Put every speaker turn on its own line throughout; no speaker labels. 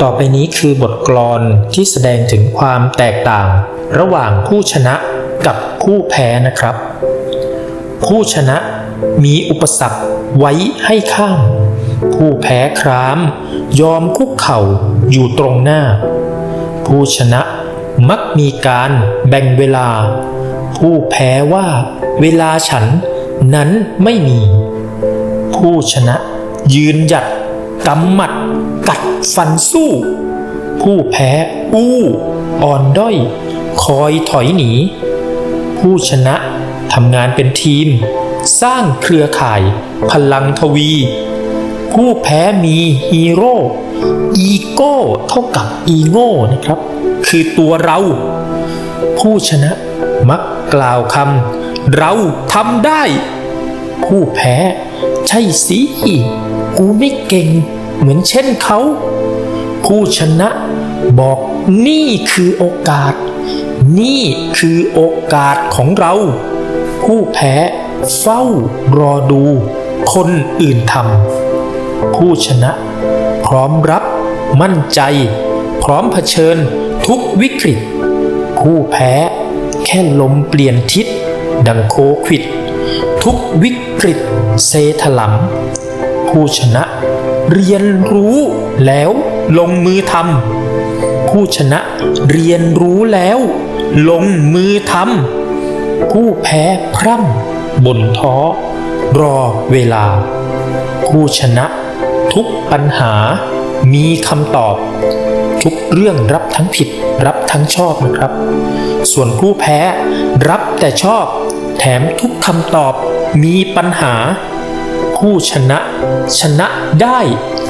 ต่อไปนี้คือบทกลอนที่แสดงถึงความแตกต่าง ระหว่างผู้ชนะกับผู้แพ้นะครับ ผู้ชนะมีอุปสรรคไว้ให้ข้าม ผู้แพ้คราม ยอมคุกเข่าอยู่ตรงหน้า ผู้ชนะมักมีการแบ่งเวลา ผู้แพ้ว่าเวลาฉันนั้นไม่มี ผู้ชนะยืนหยัดกำหมัดกัด ฟันสู้ ผู้แพ้ อู้ อ่อนด้อย คอยถอยหนี ผู้ชนะทำงานเป็นทีม สร้างเครือข่าย พลังทวี ผู้แพ้มีฮีโร่อีโก้เท่ากับอีโง่นะครับ คือตัวเรา ผู้ชนะมักกล่าวคำเราทำได้ ผู้แพ้ ใช่สิกูไม่เก่ง เหมือนเช่นเขา ผู้ชนะบอกนี่คือโอกาส นี่คือโอกาสของเรา ผู้แพ้เฝ้ารอดูคนอื่นทำผู้ชนะ พร้อมรับมั่นใจ พร้อมเผชิญทุกวิกฤต ผู้แพ้แค่ลมเปลี่ยนทิศ ดังโคควิด ทุกวิกฤตเซถลำผู้ชนะ เรียนรู้แล้วลงมือทำผู้ชนะเรียนรู้แล้วลงมือทำผู้แพ้พร่ำบ่นท้อ รอเวลา ผู้ชนะทุกปัญหามีคำตอบ ทุกเรื่องรับทั้งผิดรับทั้งชอบนะครับ ส่วนผู้แพ้รับแต่ชอบ แถมทุกคำตอบมีปัญหา ผู้ชนะ ชนะได้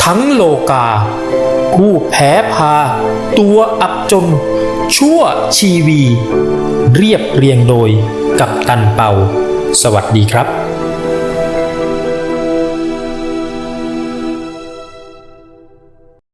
ทั้งโลกา ผู้แพ้พา ตัวอับจน ชั่วชีวี เรียบเรียงโดยกับตันเป่าสวัสดีครับ